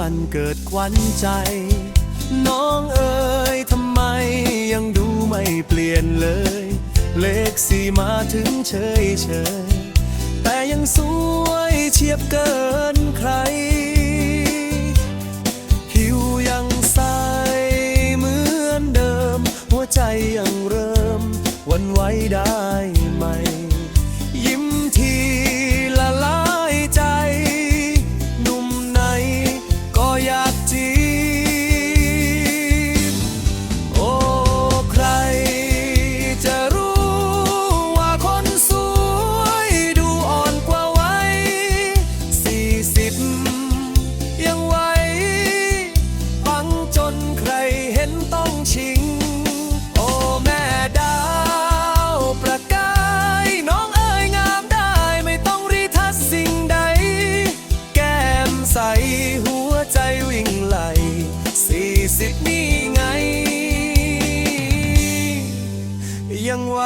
วันเกิดควันใจ น้องเอ๋ยทำไมยังดูไม่เปลี่ยนเลย เลขสี่มาถึงเฉยเฉยแต่ยังสวยเฉียบเกิน สี่สิบนี่ไง ยังไหว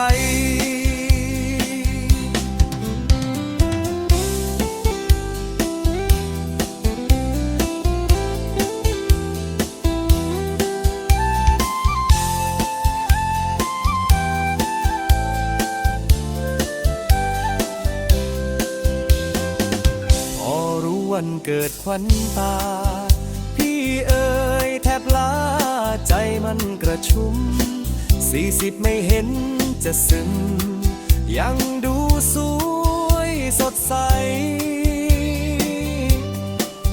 พอรู้วันเกิดขวัญตา ยแทบลาใจมันกระชุม สี่สิบไม่เห็นจะซึม ยังดูสวยสดใส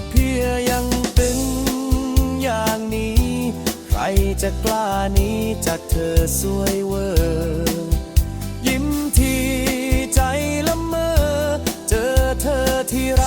เพียยังตึงอย่างนี้ ใครจะกล้านี้จากเธอสวยเวอร์ยิ้มทีใจละเมอ เจอเธอที่ไร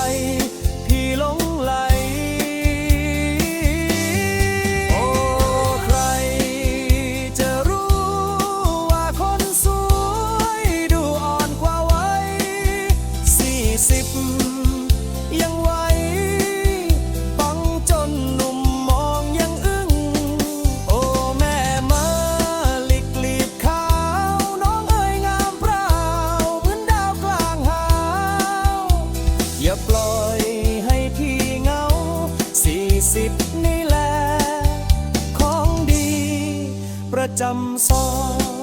ประจำซอย